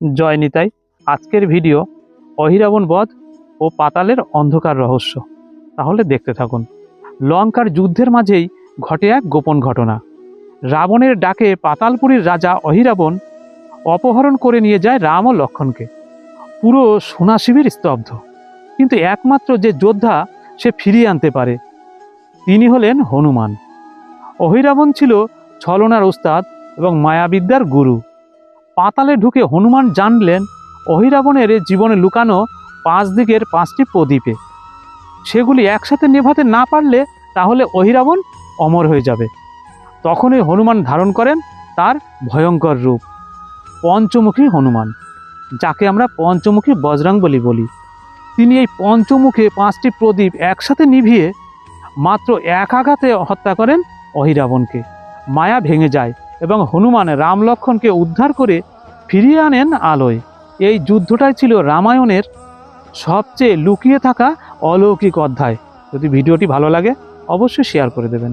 জয় নিতাই আজকের ভিডিও অহিরাবণ বধ ও পাতালের অন্ধকার রহস্য। তাহলে দেখতে থাকুন। লঙ্কার যুদ্ধের মাঝেই ঘটে এক গোপন ঘটনা। রাবণের ডাকে পাতালপুরীর রাজা অহিরাবণ অপহরণ করে নিয়ে যায় রাম ও লক্ষণকে। পুরো সোনা শিবির স্তব্ধ। কিন্তু একমাত্র যে যোদ্ধা সে ফিরিয়ে আনতে পারে, তিনি হলেন হনুমান। অহিরাবণ ছিল ছলনার ওস্তাদ এবং মায়াবিদ্যার গুরু। পাতালে ঢুকে হনুমান জানলেন অহিরাবণের জীবনে লুকানো পাঁচ দিকের পাঁচটি প্রদীপে। সেগুলি একসাথে নেভাতে না পারলে তাহলে অহিরাবণ অমর হয়ে যাবে। তখনই হনুমান ধারণ করেন তার ভয়ঙ্কর রূপ। পঞ্চমুখী হনুমান, যাকে আমরা পঞ্চমুখী বজরং বলি বলি। তিনি এই পঞ্চমুখে পাঁচটি প্রদীপ একসাথে নিভিয়ে মাত্র এক আঘাতে হত্যা করেন অহিরাবণকে। মায়া ভেঙে যায়। এবং হনুমান রাম লক্ষণকে উদ্ধার করে ফিরিয়ে আনেন আলোয়। এই যুদ্ধটাই ছিল রামায়ণের সবচেয়ে লুকিয়ে থাকা অলৌকিক অধ্যায়। যদি ভিডিওটি ভালো লাগে, অবশ্যই শেয়ার করে দেবেন।